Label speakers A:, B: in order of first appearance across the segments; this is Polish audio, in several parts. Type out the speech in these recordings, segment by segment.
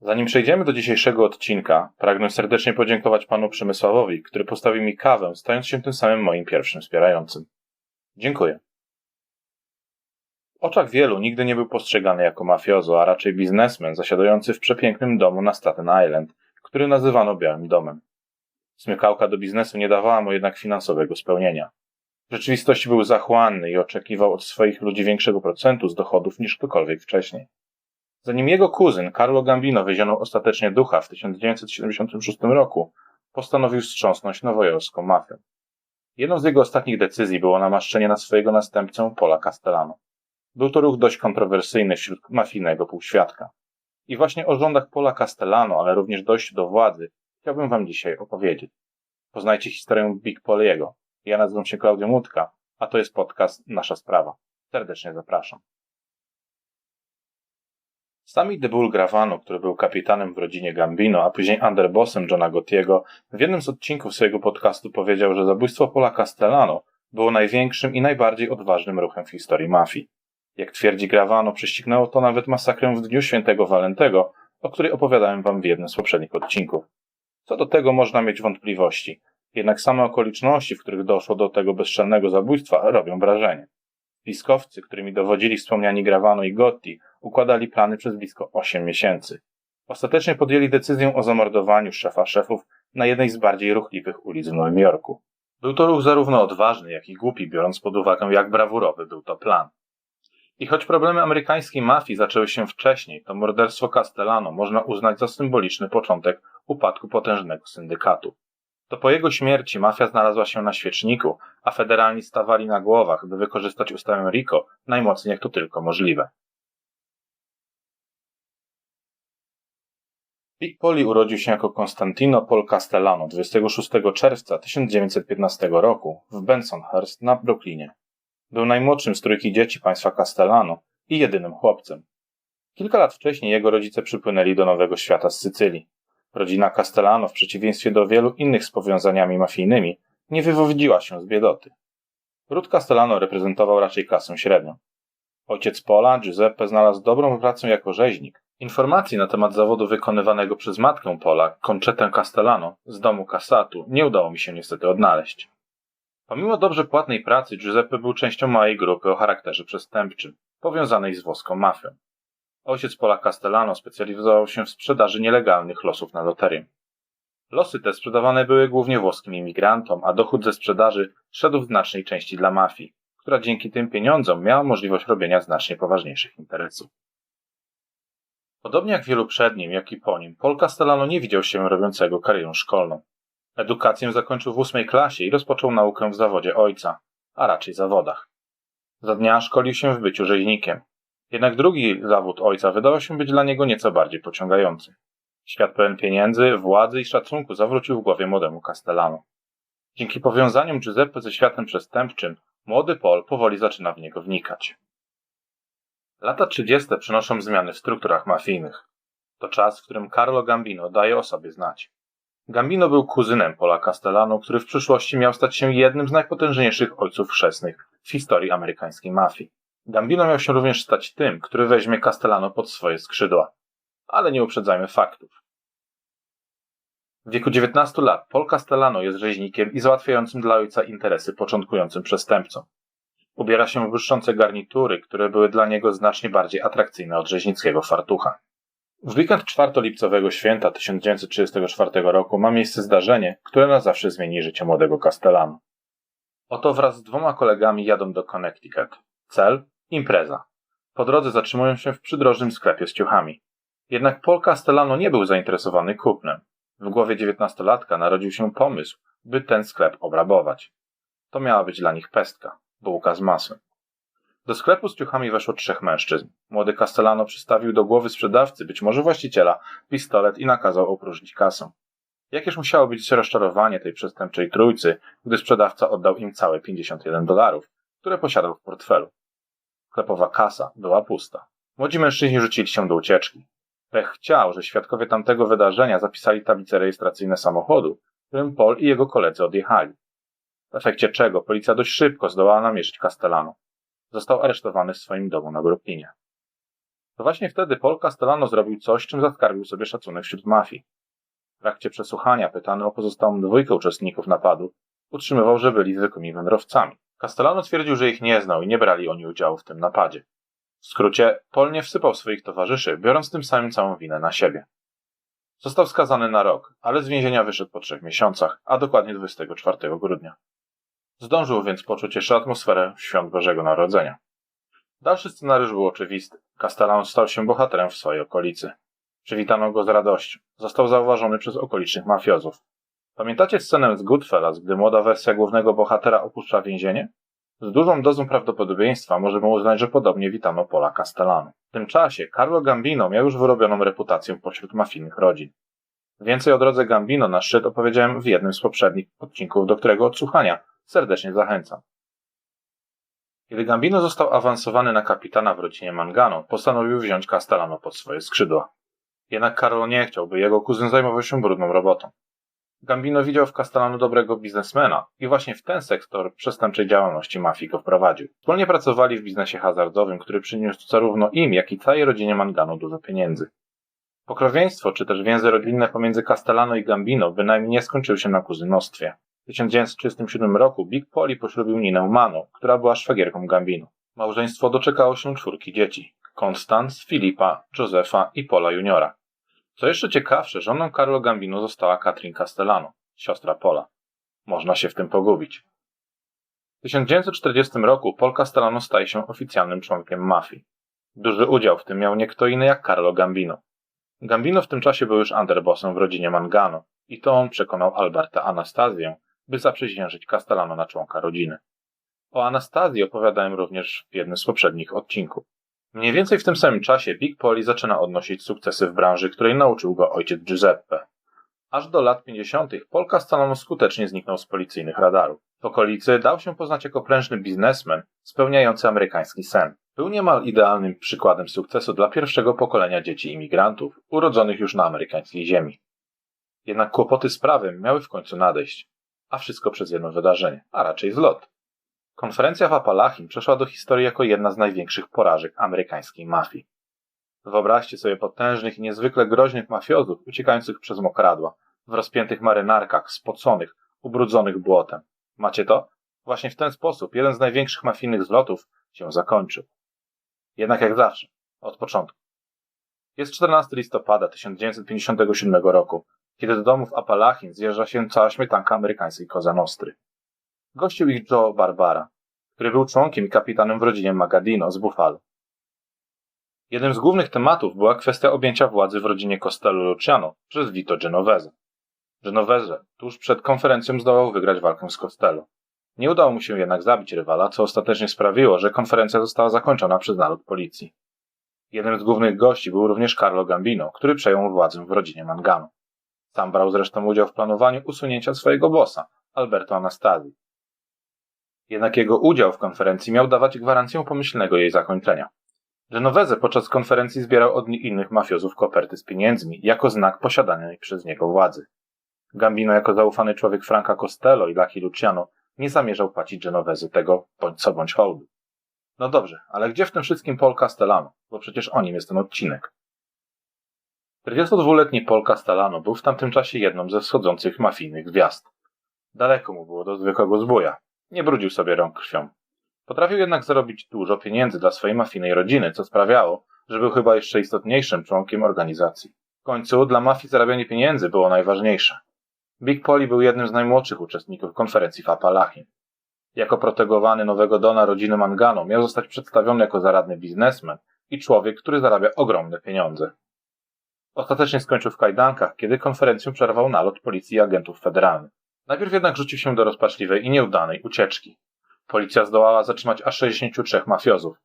A: Zanim przejdziemy do dzisiejszego odcinka, pragnę serdecznie podziękować panu Przemysławowi, który postawił mi kawę, stając się tym samym moim pierwszym wspierającym. Dziękuję. W oczach wielu nigdy nie był postrzegany jako mafiozo, a raczej biznesmen zasiadający w przepięknym domu na Staten Island, który nazywano Białym Domem. Smykałka do biznesu nie dawała mu jednak finansowego spełnienia. W rzeczywistości był zachłanny i oczekiwał od swoich ludzi większego procentu z dochodów niż ktokolwiek wcześniej. Zanim jego kuzyn Carlo Gambino wyzionął ostatecznie ducha w 1976 roku, postanowił wstrząsnąć nowojorską mafią. Jedną z jego ostatnich decyzji było namaszczenie na swojego następcę Pola Castellano. Był to ruch dość kontrowersyjny wśród mafijnego półświadka. I właśnie o rządach Pola Castellano, ale również dojściu do władzy, chciałbym wam dzisiaj opowiedzieć. Poznajcie historię Big Poliego. Ja nazywam się Klaudio Mutka, a to jest podcast Nasza Sprawa. Serdecznie zapraszam. Sami Bull Gravano, który był kapitanem w rodzinie Gambino, a później underbossem Johna Gottiego, w jednym z odcinków swojego podcastu powiedział, że zabójstwo Pola Castellano było największym i najbardziej odważnym ruchem w historii mafii. Jak twierdzi Gravano, prześcignęło to nawet masakrę w dniu świętego Walentego, o której opowiadałem wam w jednym z poprzednich odcinków. Co do tego można mieć wątpliwości, jednak same okoliczności, w których doszło do tego bezczelnego zabójstwa, robią wrażenie. Spiskowcy, którymi dowodzili wspomniani Gravano i Gotti, układali plany przez blisko 8 miesięcy. Ostatecznie podjęli decyzję o zamordowaniu szefa szefów na jednej z bardziej ruchliwych ulic w Nowym Jorku. Był to ruch zarówno odważny, jak i głupi, biorąc pod uwagę, jak brawurowy był to plan. I choć problemy amerykańskiej mafii zaczęły się wcześniej, to morderstwo Castellano można uznać za symboliczny początek upadku potężnego syndykatu. To po jego śmierci mafia znalazła się na świeczniku, a federalni stawali na głowach, by wykorzystać ustawę RICO najmocniej jak to tylko możliwe. Big Poli urodził się jako Constantino Paul Castellano 26 czerwca 1915 roku w Bensonhurst na Brooklynie. Był najmłodszym z trójki dzieci państwa Castellano i jedynym chłopcem. Kilka lat wcześniej jego rodzice przypłynęli do Nowego Świata z Sycylii. Rodzina Castellano, w przeciwieństwie do wielu innych z powiązaniami mafijnymi, nie wywodziła się z biedoty. Ród Castellano reprezentował raczej klasę średnią. Ojciec Pola, Giuseppe, znalazł dobrą pracę jako rzeźnik. Informacji na temat zawodu wykonywanego przez matkę Pola, Concetę Castellano, z domu Cassatu, nie udało mi się niestety odnaleźć. Pomimo dobrze płatnej pracy, Giuseppe był częścią małej grupy o charakterze przestępczym, powiązanej z włoską mafią. Ojciec Pola Castellano specjalizował się w sprzedaży nielegalnych losów na loterię. Losy te sprzedawane były głównie włoskim imigrantom, a dochód ze sprzedaży szedł w znacznej części dla mafii, która dzięki tym pieniądzom miała możliwość robienia znacznie poważniejszych interesów. Podobnie jak wielu przed nim, jak i po nim, Paul Castellano nie widział się robiącego karierę szkolną. Edukację zakończył w ósmej klasie i rozpoczął naukę w zawodzie ojca, a raczej zawodach. Za dnia szkolił się w byciu rzeźnikiem. Jednak drugi zawód ojca wydawał się być dla niego nieco bardziej pociągający. Świat pełen pieniędzy, władzy i szacunku zawrócił w głowie młodemu Castellano. Dzięki powiązaniom Giuseppe ze światem przestępczym, młody Paul powoli zaczyna w niego wnikać. Lata 30. przynoszą zmiany w strukturach mafijnych. To czas, w którym Carlo Gambino daje o sobie znać. Gambino był kuzynem Pola Castellano, który w przyszłości miał stać się jednym z najpotężniejszych ojców chrzestnych w historii amerykańskiej mafii. Gambino miał się również stać tym, który weźmie Castellano pod swoje skrzydła. Ale nie uprzedzajmy faktów. W wieku 19 lat Paul Castellano jest rzeźnikiem i załatwiającym dla ojca interesy początkującym przestępcą. Ubiera się w błyszczące garnitury, które były dla niego znacznie bardziej atrakcyjne od rzeźnickiego fartucha. W weekend czwartolipcowego święta 1934 roku ma miejsce zdarzenie, które na zawsze zmieni życie młodego Castellano. Oto wraz z dwoma kolegami jadą do Connecticut. Cel? Impreza. Po drodze zatrzymują się w przydrożnym sklepie z ciuchami. Jednak Paul Castellano nie był zainteresowany kupnem. W głowie dziewiętnastolatka narodził się pomysł, by ten sklep obrabować. To miała być dla nich pestka, bułka z masłem. Do sklepu z ciuchami weszło trzech mężczyzn. Młody Castellano przystawił do głowy sprzedawcy, być może właściciela, pistolet i nakazał opróżnić kasę. Jakież musiało być rozczarowanie tej przestępczej trójcy, gdy sprzedawca oddał im całe 51 dolarów, które posiadał w portfelu. Sklepowa kasa była pusta. Młodzi mężczyźni rzucili się do ucieczki. Pech chciał, że świadkowie tamtego wydarzenia zapisali tablice rejestracyjne samochodu, którym Paul i jego koledzy odjechali. W efekcie czego policja dość szybko zdołała namierzyć Castellano. Został aresztowany w swoim domu na Brooklynie. To właśnie wtedy Paul Castellano zrobił coś, czym zaskarbił sobie szacunek wśród mafii. W trakcie przesłuchania pytany o pozostałą dwójkę uczestników napadu utrzymywał, że byli zwykłymi wędrowcami. Castellano twierdził, że ich nie znał i nie brali oni udziału w tym napadzie. W skrócie, Paul nie wsypał swoich towarzyszy, biorąc tym samym całą winę na siebie. Został skazany na rok, ale z więzienia wyszedł po trzech miesiącach, a dokładnie 24 grudnia. Zdążył więc poczuć jeszcze atmosferę świąt Bożego Narodzenia. Dalszy scenariusz był oczywisty. Castellano stał się bohaterem w swojej okolicy. Przywitano go z radością. Został zauważony przez okolicznych mafiozów. Pamiętacie scenę z Goodfellas, gdy młoda wersja głównego bohatera opuszcza więzienie? Z dużą dozą prawdopodobieństwa możemy uznać, że podobnie witano Pola Castellano. W tym czasie Carlo Gambino miał już wyrobioną reputację pośród mafijnych rodzin. Więcej o drodze Gambino na szczyt opowiedziałem w jednym z poprzednich odcinków, do którego odsłuchania serdecznie zachęcam. Kiedy Gambino został awansowany na kapitana w rodzinie Mangano, postanowił wziąć Castellano pod swoje skrzydła. Jednak Carlo nie chciał, by jego kuzyn zajmował się brudną robotą. Gambino widział w Castellano dobrego biznesmena i właśnie w ten sektor przestępczej działalności mafii go wprowadził. Wspólnie pracowali w biznesie hazardowym, który przyniósł zarówno im, jak i całej rodzinie Mangano dużo pieniędzy. Pokrowieństwo czy też więzy rodzinne pomiędzy Castellano i Gambino bynajmniej nie skończyły się na kuzynostwie. W 1937 roku Big Polly poślubił Ninę Mano, która była szwagierką Gambino. Małżeństwo doczekało się czwórki dzieci. Konstans, Filipa, Josefa i Pola Juniora. Co jeszcze ciekawsze, żoną Carlo Gambino została Katrin Castellano, siostra Pola. Można się w tym pogubić. W 1940 roku Paul Castellano staje się oficjalnym członkiem mafii. Duży udział w tym miał nie kto inny jak Carlo Gambino. Gambino w tym czasie był już underbossem w rodzinie Mangano i to on przekonał Alberta Anastazję, by zaprzysiężyć Castellano na członka rodziny. O Anastazji opowiadałem również w jednym z poprzednich odcinków. Mniej więcej w tym samym czasie Big Polly zaczyna odnosić sukcesy w branży, której nauczył go ojciec Giuseppe. Aż do lat 50. Paul Castellano skutecznie zniknął z policyjnych radarów. W okolicy dał się poznać jako prężny biznesmen spełniający amerykański sen. Był niemal idealnym przykładem sukcesu dla pierwszego pokolenia dzieci imigrantów, urodzonych już na amerykańskiej ziemi. Jednak kłopoty z prawem miały w końcu nadejść. A wszystko przez jedno wydarzenie, a raczej zlot. Konferencja w Apalachim przeszła do historii jako jedna z największych porażek amerykańskiej mafii. Wyobraźcie sobie potężnych i niezwykle groźnych mafiozów uciekających przez mokradła, w rozpiętych marynarkach, spoconych, ubrudzonych błotem. Macie to? Właśnie w ten sposób jeden z największych mafijnych zlotów się zakończył. Jednak jak zawsze, od początku. Jest 14 listopada 1957 roku, kiedy do domów Apalachin zjeżdża się cała śmietanka amerykańskiej Koza Nostry. Gościł ich Joe Barbara, który był członkiem i kapitanem w rodzinie Magadino z Buffalo. Jednym z głównych tematów była kwestia objęcia władzy w rodzinie Costello Luciano przez Vito Genovese. Genovese tuż przed konferencją zdołał wygrać walkę z Costello. Nie udało mu się jednak zabić rywala, co ostatecznie sprawiło, że konferencja została zakończona przez nalot policji. Jednym z głównych gości był również Carlo Gambino, który przejął władzę w rodzinie Mangano. Sam brał zresztą udział w planowaniu usunięcia swojego bossa, Alberto Anastasi. Jednak jego udział w konferencji miał dawać gwarancję pomyślnego jej zakończenia. Genovese podczas konferencji zbierał od innych mafiozów koperty z pieniędzmi jako znak posiadanej przez niego władzy. Gambino jako zaufany człowiek Franca Costello i Lucky Luciano nie zamierzał płacić Genovese tego bądź co bądź hołdu. No dobrze, ale gdzie w tym wszystkim Paul Castellano? Bo przecież o nim jest ten odcinek. 42-letni Paul Castellano był w tamtym czasie jedną ze wschodzących mafijnych gwiazd. Daleko mu było do zwykłego zbója. Nie brudził sobie rąk krwią. Potrafił jednak zarobić dużo pieniędzy dla swojej mafijnej rodziny, co sprawiało, że był chyba jeszcze istotniejszym członkiem organizacji. W końcu dla mafii zarabianie pieniędzy było najważniejsze. Big Polly był jednym z najmłodszych uczestników konferencji w Apalachim. Jako protegowany nowego dona rodziny Mangano miał zostać przedstawiony jako zaradny biznesmen i człowiek, który zarabia ogromne pieniądze. Ostatecznie skończył w kajdankach, kiedy konferencję przerwał nalot policji i agentów federalnych. Najpierw jednak rzucił się do rozpaczliwej i nieudanej ucieczki. Policja zdołała zatrzymać aż 63 mafiozów.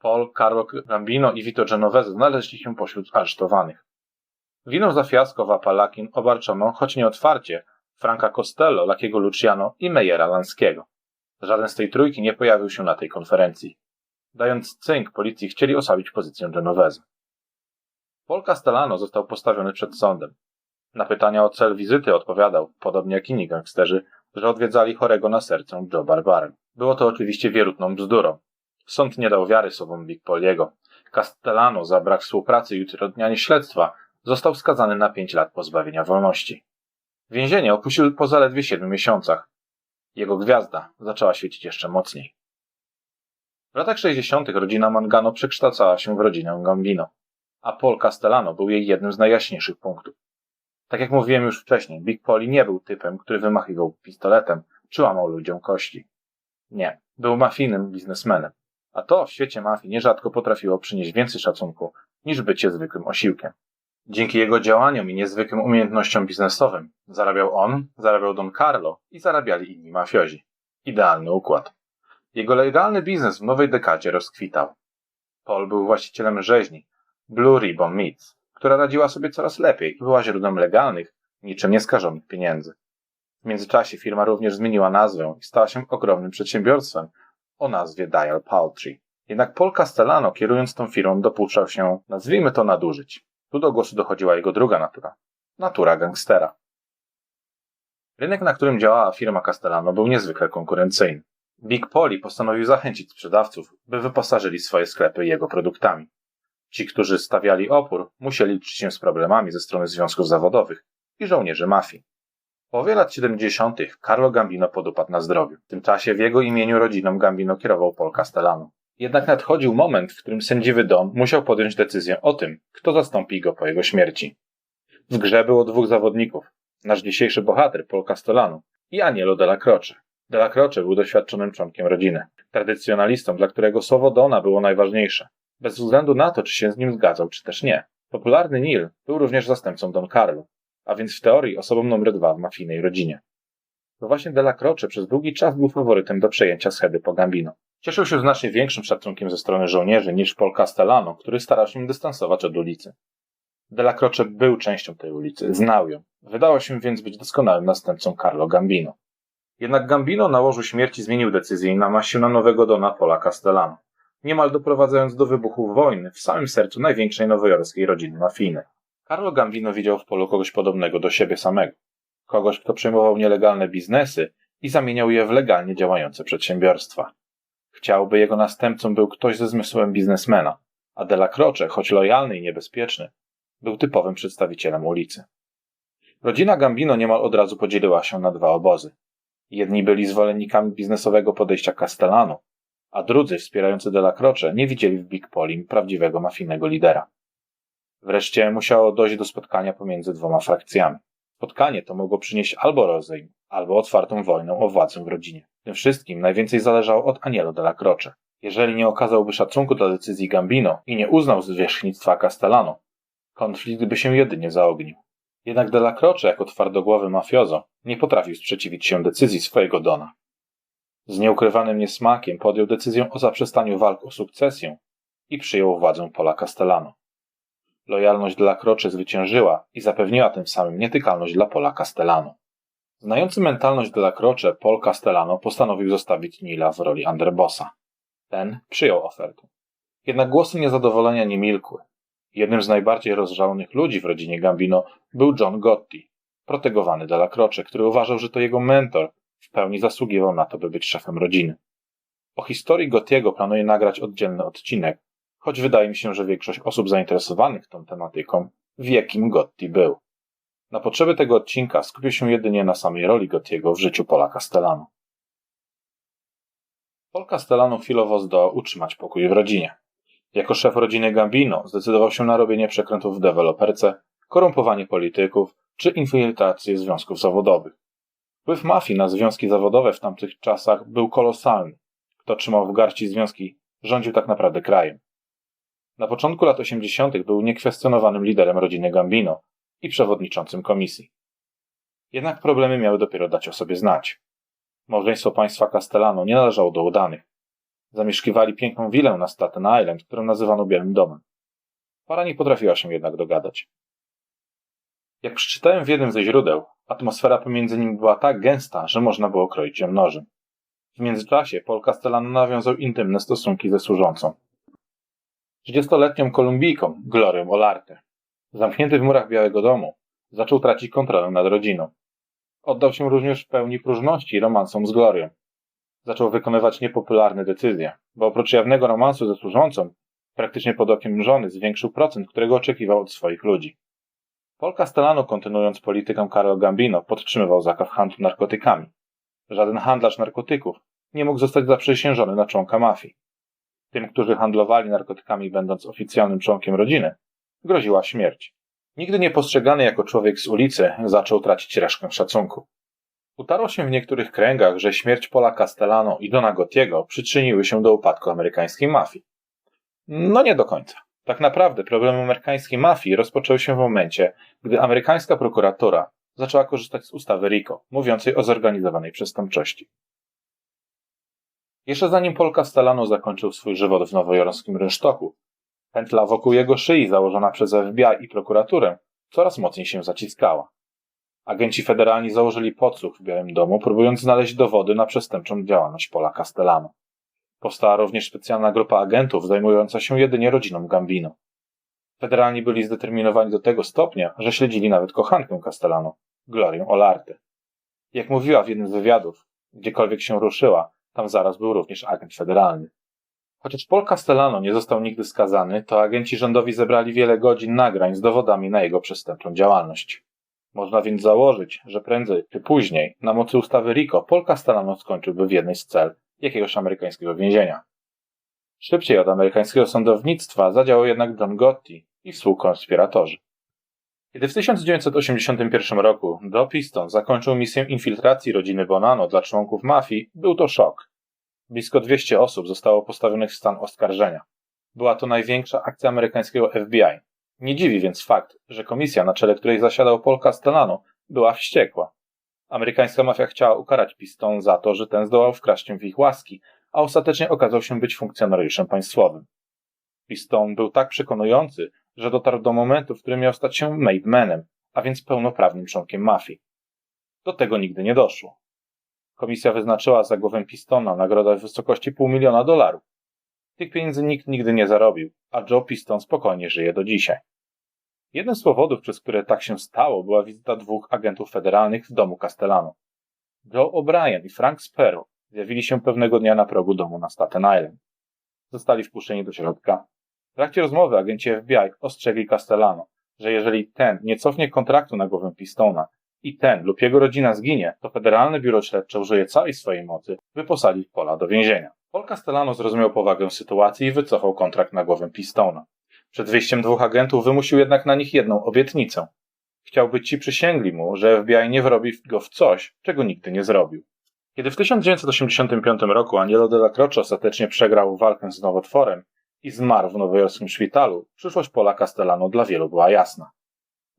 A: Paul, Carlo Gambino i Vito Genovese znaleźli się pośród aresztowanych. Winą za fiasko w Apalakin obarczono, choć nie otwarcie, Franka Costello, Lakiego Luciano i Meyera Lanskiego. Żaden z tej trójki nie pojawił się na tej konferencji. Dając cynk, policji chcieli osłabić pozycję Genovese. Paul Castellano został postawiony przed sądem. Na pytania o cel wizyty odpowiadał, podobnie jak inni gangsterzy, że odwiedzali chorego na serce Joe Barbarę. Było to oczywiście wierutną bzdurą. Sąd nie dał wiary słowom Big Poliego. Castellano za brak współpracy i utrudnianie śledztwa został skazany na pięć lat pozbawienia wolności. Więzienie opuścił po zaledwie siedmiu miesiącach. Jego gwiazda zaczęła świecić jeszcze mocniej. W latach 60. rodzina Mangano przekształcała się w rodzinę Gambino, a Paul Castellano był jej jednym z najjaśniejszych punktów. Tak jak mówiłem już wcześniej, Big Poli nie był typem, który wymachiwał pistoletem czy łamał ludziom kości. Nie, był mafijnym biznesmenem, a to w świecie mafii nierzadko potrafiło przynieść więcej szacunku niż bycie zwykłym osiłkiem. Dzięki jego działaniom i niezwykłym umiejętnościom biznesowym zarabiał on, zarabiał Don Carlo i zarabiali inni mafiozi. Idealny układ. Jego legalny biznes w nowej dekadzie rozkwitał. Paul był właścicielem rzeźni Blue Ribbon Meats, która radziła sobie coraz lepiej i była źródłem legalnych, niczym nieskażonych pieniędzy. W międzyczasie firma również zmieniła nazwę i stała się ogromnym przedsiębiorstwem o nazwie Dial Poultry. Jednak Paul Castellano, kierując tą firmą, dopuszczał się, nazwijmy to, nadużyć. Tu do głosu dochodziła jego druga natura. Natura gangstera. Rynek, na którym działała firma Castellano, był niezwykle konkurencyjny. Big Poli postanowił zachęcić sprzedawców, by wyposażyli swoje sklepy jego produktami. Ci, którzy stawiali opór, musieli liczyć się z problemami ze strony związków zawodowych i żołnierzy mafii. W połowie lat 70. Carlo Gambino podupadł na zdrowiu. W tym czasie w jego imieniu rodziną Gambino kierował Paul Castellano. Jednak nadchodził moment, w którym sędziwy Don musiał podjąć decyzję o tym, kto zastąpi go po jego śmierci. W grze było dwóch zawodników. Nasz dzisiejszy bohater, Paul Castellano i Anielo Della Croce. Della Croce był doświadczonym członkiem rodziny. Tradycjonalistą, dla którego słowo Dona było najważniejsze. Bez względu na to, czy się z nim zgadzał, czy też nie. Popularny Neil był również zastępcą Don Carlo, a więc w teorii osobą numer dwa w mafijnej rodzinie. To właśnie Della Croce przez długi czas był faworytem do przejęcia schedy po Gambino. Cieszył się znacznie większym szacunkiem ze strony żołnierzy niż Paul Castellano, który starał się dystansować od ulicy. Della Croce był częścią tej ulicy, znał ją. Wydawał się więc być doskonałym następcą Carlo Gambino. Jednak Gambino na łożu śmierci zmienił decyzję i namaścił na nowego dona Paula Castellano, niemal doprowadzając do wybuchu wojny w samym sercu największej nowojorskiej rodziny mafijnej. Carlo Gambino widział w Polu kogoś podobnego do siebie samego. Kogoś, kto przejmował nielegalne biznesy i zamieniał je w legalnie działające przedsiębiorstwa. Chciał, by jego następcą był ktoś ze zmysłem biznesmena, a Della Croce, choć lojalny i niebezpieczny, był typowym przedstawicielem ulicy. Rodzina Gambino niemal od razu podzieliła się na dwa obozy. Jedni byli zwolennikami biznesowego podejścia Castellano, a drudzy, wspierający Della Croce, nie widzieli w Big Polim prawdziwego mafijnego lidera. Wreszcie musiało dojść do spotkania pomiędzy dwoma frakcjami. Spotkanie to mogło przynieść albo rozejm, albo otwartą wojnę o władzę w rodzinie. Tym wszystkim najwięcej zależało od Anielo Croce. Jeżeli nie okazałby szacunku dla decyzji Gambino i nie uznał zwierzchnictwa Castellano, konflikt by się jedynie zaognił. Jednak della Croce, jako twardogłowy mafiozo, nie potrafił sprzeciwić się decyzji swojego dona. Z nieukrywanym niesmakiem podjął decyzję o zaprzestaniu walk o sukcesję i przyjął władzę Pola Castellano. Lojalność dla Croce zwyciężyła i zapewniła tym samym nietykalność dla Pola Castellano. Znający mentalność dla Croce, Paul Castellano postanowił zostawić Nila w roli underbossa. Ten przyjął ofertę. Jednak głosy niezadowolenia nie milkły. Jednym z najbardziej rozżalonych ludzi w rodzinie Gambino był John Gotti, protegowany Della Croce, który uważał, że to jego mentor pełni zasługiwał na to, by być szefem rodziny. O historii Gottiego planuję nagrać oddzielny odcinek, choć wydaje mi się, że większość osób zainteresowanych tą tematyką wie, kim Gotti był. Na potrzeby tego odcinka skupię się jedynie na samej roli Gottiego w życiu Pola Castellano. Paul Castellano chwilowo zdołał utrzymać pokój w rodzinie. Jako szef rodziny Gambino zdecydował się na robienie przekrętów w deweloperce, korumpowanie polityków czy infiltrację związków zawodowych. Wpływ mafii na związki zawodowe w tamtych czasach był kolosalny. Kto trzymał w garści związki, rządził tak naprawdę krajem. Na początku lat 80. był niekwestionowanym liderem rodziny Gambino i przewodniczącym komisji. Jednak problemy miały dopiero dać o sobie znać. Małżeństwo państwa Castellano nie należało do udanych. Zamieszkiwali piękną willę na Staten Island, którą nazywano Białym Domem. Para nie potrafiła się jednak dogadać. Jak przeczytałem w jednym ze źródeł, atmosfera pomiędzy nimi była tak gęsta, że można było kroić ją nożem. W międzyczasie Paul Castellano nawiązał intymne stosunki ze służącą. 30-letnią Kolumbijką, Glorią Olarte. Zamknięty w murach Białego Domu, zaczął tracić kontrolę nad rodziną. Oddał się również w pełni próżności romansom z Glorią. Zaczął wykonywać niepopularne decyzje, bo oprócz jawnego romansu ze służącą, Praktycznie pod okiem żony zwiększył procent, którego oczekiwał od swoich ludzi. Paul Castellano, kontynuując politykę Carlo Gambino, podtrzymywał zakaz handlu narkotykami. Żaden handlarz narkotyków nie mógł zostać zaprzysiężony na członka mafii. Tym, którzy handlowali narkotykami będąc oficjalnym członkiem rodziny, groziła śmierć. Nigdy nie postrzegany jako człowiek z ulicy, zaczął tracić resztkę szacunku. Utarło się w niektórych kręgach, że śmierć Pola Castellano i Dona Gottiego przyczyniły się do upadku amerykańskiej mafii. No nie do końca. Tak naprawdę problem amerykańskiej mafii rozpoczął się w momencie, gdy amerykańska prokuratura zaczęła korzystać z ustawy RICO, mówiącej o zorganizowanej przestępczości. Jeszcze zanim Paul Castellano zakończył swój żywot w nowojorskim rynsztoku, pętla wokół jego szyi założona przez FBI i prokuraturę coraz mocniej się zaciskała. Agenci federalni założyli podsłuch w Białym Domu, próbując znaleźć dowody na przestępczą działalność Pola Castellano. Powstała również specjalna grupa agentów zajmująca się jedynie rodziną Gambino. Federalni byli zdeterminowani do tego stopnia, że śledzili nawet kochankę Castellano, Glorię Olarte. Jak mówiła w jednym z wywiadów, gdziekolwiek się ruszyła, tam zaraz był również agent federalny. Chociaż Paul Castellano nie został nigdy skazany, to agenci rządowi zebrali wiele godzin nagrań z dowodami na jego przestępczą działalność. Można więc założyć, że prędzej czy później, na mocy ustawy RICO, Paul Castellano skończyłby w jednej z cel jakiegoś amerykańskiego więzienia. Szybciej od amerykańskiego sądownictwa zadziałał jednak John Gotti i współkonspiratorzy. Kiedy w 1981 roku Joe Piston zakończył misję infiltracji rodziny Bonano dla członków mafii, był to szok. Blisko 200 osób zostało postawionych w stan oskarżenia. Była to największa akcja amerykańskiego FBI. Nie dziwi więc fakt, że komisja, na czele której zasiadał Paul Castellano, była wściekła. Amerykańska mafia chciała ukarać Piston za to, że ten zdołał wkraść w ich łaski, a ostatecznie okazał się być funkcjonariuszem państwowym. Piston był tak przekonujący, że dotarł do momentu, w którym miał stać się made manem, a więc pełnoprawnym członkiem mafii. Do tego nigdy nie doszło. Komisja wyznaczyła za głowę Pistona nagrodę w wysokości pół miliona dolarów. Tych pieniędzy nikt nigdy nie zarobił, a Joe Piston spokojnie żyje do dzisiaj. Jednym z powodów, przez które tak się stało, była wizyta dwóch agentów federalnych w domu Castellano. Joe O'Brien i Frank Sparrow zjawili się pewnego dnia na progu domu na Staten Island. Zostali wpuszczeni do środka. W trakcie rozmowy agenci FBI ostrzegli Castellano, że jeżeli ten nie cofnie kontraktu na głowę Pistona i ten lub jego rodzina zginie, to Federalne Biuro Śledcze użyje całej swojej mocy, by posadzić Pola do więzienia. Paul Castellano zrozumiał powagę sytuacji i wycofał kontrakt na głowę Pistona. Przed wyjściem dwóch agentów wymusił jednak na nich jedną obietnicę. Chciał, by ci przysięgli mu, że FBI nie wrobi go w coś, czego nigdy nie zrobił. Kiedy w 1985 roku Anielo de la Croce ostatecznie przegrał walkę z nowotworem i zmarł w nowojorskim szpitalu, przyszłość Pola Castellano dla wielu była jasna.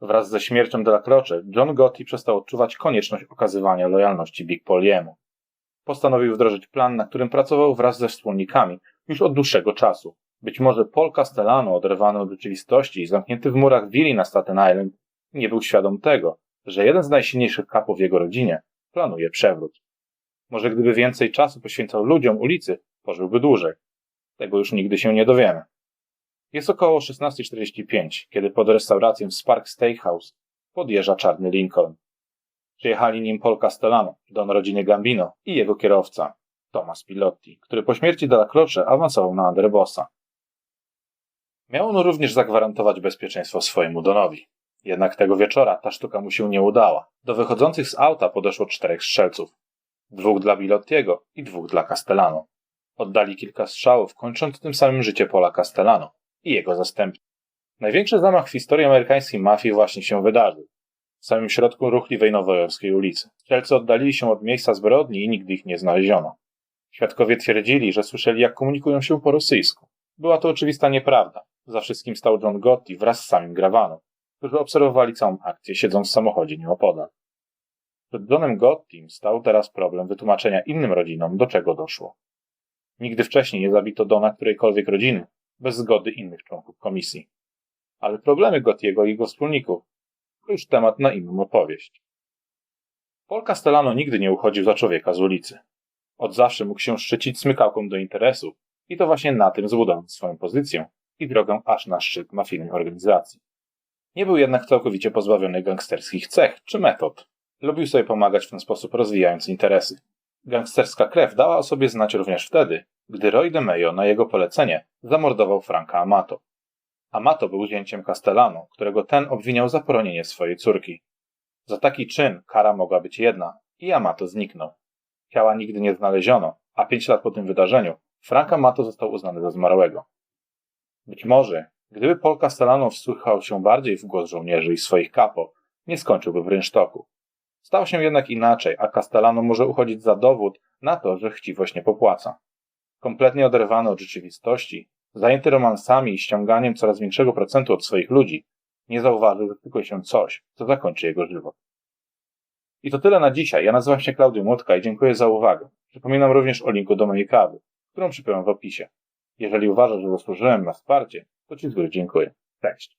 A: Wraz ze śmiercią de la Croce, John Gotti przestał odczuwać konieczność okazywania lojalności Big Poliemu. Postanowił wdrożyć plan, na którym pracował wraz ze wspólnikami już od dłuższego czasu. Być może Paul Castellano, oderwany od rzeczywistości i zamknięty w murach willi na Staten Island, nie był świadom tego, że jeden z najsilniejszych kapów w jego rodzinie planuje przewrót. Może gdyby więcej czasu poświęcał ludziom ulicy, pożyłby dłużej. Tego już nigdy się nie dowiemy. Jest około 16.45, kiedy pod restauracją Spark Steakhouse podjeżdża czarny Lincoln. Przyjechali nim Paul Castellano, don rodziny Gambino i jego kierowca, Thomas Pilotti, który po śmierci Della Croce awansował na Underbossa. Miał on również zagwarantować bezpieczeństwo swojemu donowi. Jednak tego wieczora ta sztuka mu się nie udała. Do wychodzących z auta podeszło czterech strzelców. Dwóch dla Bilottiego i dwóch dla Castellano. Oddali kilka strzałów, kończąc tym samym życie Pola Castellano i jego zastępcy. Największy zamach w historii amerykańskiej mafii właśnie się wydarzył. W samym środku ruchliwej nowojorskiej ulicy. Strzelcy oddalili się od miejsca zbrodni i nigdy ich nie znaleziono. Świadkowie twierdzili, że słyszeli, jak komunikują się po rosyjsku. Była to oczywista nieprawda. Za wszystkim stał John Gotti wraz z samym Gravano, którzy obserwowali całą akcję, siedząc w samochodzie nieopodal. Przed Johnem Gottim stał teraz problem wytłumaczenia innym rodzinom, do czego doszło. Nigdy wcześniej nie zabito Dona którejkolwiek rodziny, bez zgody innych członków komisji. Ale problemy Gottiego i jego wspólników to już temat na inną opowieść. Paul Castellano nigdy nie uchodził za człowieka z ulicy. Od zawsze mógł się szczycić smykałką do interesu i to właśnie na tym zbudował swoją pozycję i drogę aż na szczyt mafijnej organizacji. Nie był jednak całkowicie pozbawiony gangsterskich cech czy metod. Lubił sobie pomagać w ten sposób rozwijając interesy. Gangsterska krew dała o sobie znać również wtedy, gdy Roy de Mayo na jego polecenie zamordował Franka Amato. Amato był zięciem Castellano, którego ten obwiniał za poronienie swojej córki. Za taki czyn kara mogła być jedna i Amato zniknął. Ciała nigdy nie znaleziono, a pięć lat po tym wydarzeniu Frank Amato został uznany za zmarłego. Być może, gdyby Paul Castellano wsłuchał się bardziej w głos żołnierzy i swoich kapo, nie skończyłby w rynsztoku. Stało się jednak inaczej, a Castellano może uchodzić za dowód na to, że chciwość nie popłaca. Kompletnie oderwany od rzeczywistości, zajęty romansami i ściąganiem coraz większego procentu od swoich ludzi, nie zauważył, że tylko się coś, co zakończy jego żywot. I to tyle na dzisiaj. Ja nazywam się Klaudiusz Młotka i dziękuję za uwagę. Przypominam również o linku do mojej kawy, którą przypiąłem w opisie. Jeżeli uważasz, że zasłużyłem na wsparcie, to Ci z góry dziękuję. Cześć.